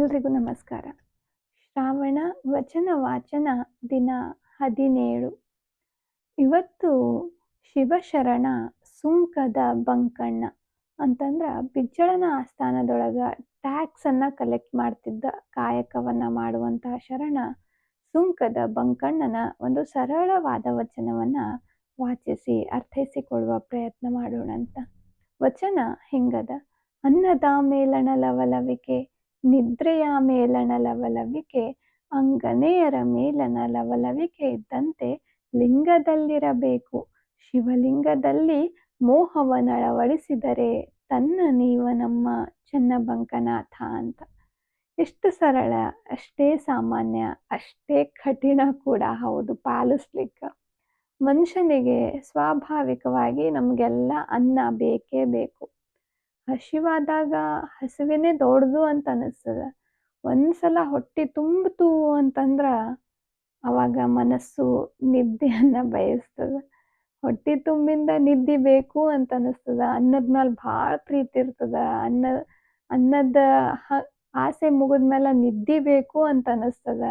ಎಲ್ರಿಗೂ ನಮಸ್ಕಾರ. ಶ್ರಾವಣ ವಚನ ವಾಚನ ದಿನ ಹದಿನೇಳು. ಇವತ್ತು ಶಿವಶರಣ ಸುಂಕದ ಬಂಕಣ್ಣ ಅಂತಂದ್ರೆ ಬಿಜ್ಜಳನ ಆಸ್ಥಾನದೊಳಗೆ ಟ್ಯಾಕ್ಸನ್ನು ಕಲೆಕ್ಟ್ ಮಾಡ್ತಿದ್ದ ಕಾಯಕವನ್ನು ಮಾಡುವಂತಹ ಶರಣ ಸುಂಕದ ಬಂಕಣ್ಣನ ಒಂದು ಸರಳವಾದ ವಚನವನ್ನು ವಾಚಿಸಿ ಅರ್ಥೈಸಿಕೊಳ್ಳುವ ಪ್ರಯತ್ನ ಮಾಡೋಣ ಅಂತ ವಚನ ಹಿಂಗದ? ಅನ್ನದ ಮೇಲಣ ಲವಲವಿಕೆ ನಿದ್ರೆಯ ಮೇಲಣ ಲವಲವಿಕೆ, ಅಂಗನೆಯರ ಮೇಲನ ಲವಲವಿಕೆ ಇದ್ದಂತೆ ಲಿಂಗದಲ್ಲಿರಬೇಕು. ಶಿವಲಿಂಗದಲ್ಲಿ ಮೋಹವನ್ನಳವಡಿಸಿದರೆ ತನ್ನ ನೀವ ನಮ್ಮ ಚನ್ನಬಂಕನಾಥ ಅಂತ. ಎಷ್ಟು ಸರಳ, ಅಷ್ಟೇ ಸಾಮಾನ್ಯ, ಅಷ್ಟೇ ಕಠಿಣ ಕೂಡ ಹೌದು ಪಾಲಿಸ್ಲಿಕ್ಕೆ. ಮನುಷ್ಯನಿಗೆ ಸ್ವಾಭಾವಿಕವಾಗಿ ನಮಗೆಲ್ಲ ಅನ್ನ ಬೇಕೇ ಬೇಕು. ಹಸಿವಾದಾಗ ಹಸಿವಿನೇ ದೊಡ್ಡದು ಅಂತ ಅನಿಸ್ತದೆ. ಒಂದ್ಸಲ ಹೊಟ್ಟೆ ತುಂಬಿತು ಅಂತಂದ್ರೆ ಅವಾಗ ಮನಸ್ಸು ನಿದ್ದೆಯನ್ನು ಬಯಸ್ತದೆ. ಹೊಟ್ಟೆ ತುಂಬಿಂದ ನಿದ್ದೆ ಬೇಕು ಅಂತ ಅನಿಸ್ತದ. ಅನ್ನದ ಮೇಲೆ ಭಾಳ ಪ್ರೀತಿ ಇರ್ತದ. ಅನ್ನ, ಅನ್ನದ ಹ, ಆಸೆ ಮುಗಿದ್ಮೇಲೆ ನಿದ್ದೆ ಬೇಕು ಅಂತ ಅನಿಸ್ತದ.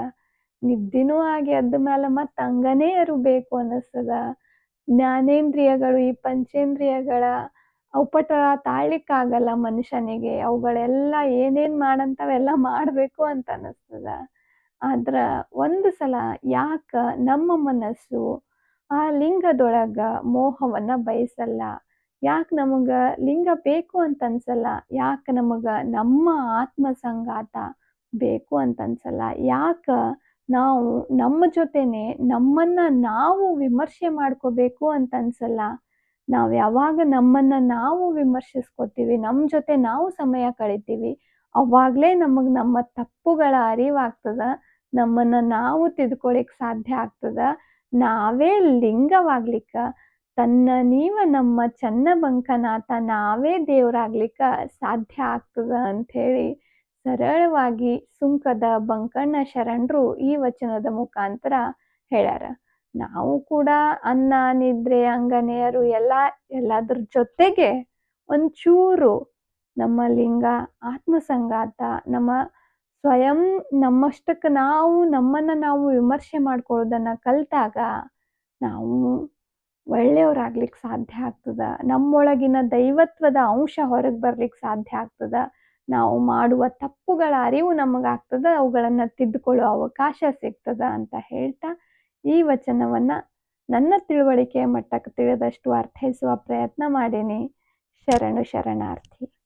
ನಿದ್ದೆನೂ ಆಗಿ ಎದ್ದ ಮೇಲೆ ಮತ್ತೆ ಹಂಗನೇ ಬೇಕು ಅನ್ನಿಸ್ತದೆ ಜ್ಞಾನೇಂದ್ರಿಯಗಳು ಈ ಪಂಚೇಂದ್ರಿಯಗಳ ಉಪಟ ತಾಳ್ಲಿಕ್ಕಾಗಲ್ಲ ಮನುಷ್ಯನಿಗೆ. ಅವುಗಳೆಲ್ಲ ಏನೇನು ಮಾಡಂತವೆಲ್ಲ ಮಾಡಬೇಕು ಅಂತ ಅನ್ನಿಸ್ತದ. ಆದ್ರೆ ಒಂದು ಸಲ ಯಾಕೆ ನಮ್ಮ ಮನಸ್ಸು ಆ ಲಿಂಗದೊಳಗೆ ಮೋಹವನ್ನು ಬಯಸಲ್ಲ. ಯಾಕೆ ನಮಗೆ ಲಿಂಗ ಬೇಕು ಅಂತ ಅನ್ಸಲ್ಲ. ಯಾಕೆ ನಮಗೆ ನಮ್ಮ ಆತ್ಮ ಸಂಗಾತ ಬೇಕು ಅಂತ ಅನ್ಸಲ್ಲ. ಯಾಕೆ ನಾವು ನಮ್ಮ ಜೊತೆನೆ ನಮ್ಮನ್ನು ನಾವು ವಿಮರ್ಶೆ ಮಾಡ್ಕೋಬೇಕು ಅಂತ ಅನ್ಸಲ್ಲ. ನಾವು ಯಾವಾಗ ನಮ್ಮನ್ನು ನಾವು ವಿಮರ್ಶಿಸ್ಕೋತೀವಿ ನಮ್ಮ ಜೊತೆ ನಾವು ಸಮಯ ಕಳಿತೀವಿ, ಅವಾಗಲೇ ನಮಗೆ ನಮ್ಮ ತಪ್ಪುಗಳ ಅರಿವಾಗ್ತದ, ನಮ್ಮನ್ನು ನಾವು ತಿದ್ಕೊಳಿಕ್ ಸಾಧ್ಯ ಆಗ್ತದ, ನಾವೇ ಲಿಂಗವಾಗ್ಲಿಕ್ಕೆ, ತನ್ನ ನೀವ ನಮ್ಮ ಚನ್ನಬಂಕನಾಥ ನಾವೇ ದೇವರಾಗ್ಲಿಕ್ಕೆ ಸಾಧ್ಯ ಆಗ್ತದ ಅಂಥೇಳಿ ಸರಳವಾಗಿ ಸುಂಕದ ಬಂಕಣ್ಣ ಶರಣರು ಈ ವಚನದ ಮುಖಾಂತರ ಹೇಳ್ಯಾರ. ನಾವು ಕೂಡ ಅನ್ನ, ನಿದ್ರೆ, ಅಂಗನೆಯರು ಎಲ್ಲ, ಎಲ್ಲದ್ರ ಜೊತೆಗೆ ಒಂಚೂರು ನಮ್ಮ ಲಿಂಗ, ಆತ್ಮಸಂಗಾತ, ನಮ್ಮ ಸ್ವಯಂ ನಮ್ಮಷ್ಟಕ್ಕೆ ನಾವು ನಮ್ಮನ್ನು ನಾವು ವಿಮರ್ಶೆ ಮಾಡ್ಕೊಳ್ಳೋದನ್ನು ಕಲಿತಾಗ ನಾವು ಒಳ್ಳೆಯವರಾಗ್ಲಿಕ್ಕೆ ಸಾಧ್ಯ ಆಗ್ತದ. ನಮ್ಮೊಳಗಿನ ದೈವತ್ವದ ಅಂಶ ಹೊರಗೆ ಬರ್ಲಿಕ್ಕೆ ಸಾಧ್ಯ ಆಗ್ತದ. ನಾವು ಮಾಡುವ ತಪ್ಪುಗಳ ಅರಿವು ನಮಗಾಗ್ತದ ಅವುಗಳನ್ನು ತಿದ್ದುಕೊಳ್ಳೋ ಅವಕಾಶ ಸಿಗ್ತದ ಅಂತ ಹೇಳ್ತಾ ಈ ವಚನವನ್ನು ನನ್ನ ತಿಳುವಳಿಕೆಯ ಮಟ್ಟಕ್ಕೆ ತಿಳಿದಷ್ಟು ಅರ್ಥೈಸುವ ಪ್ರಯತ್ನ ಮಾಡೀನಿ. ಶರಣು ಶರಣಾರ್ಥಿ.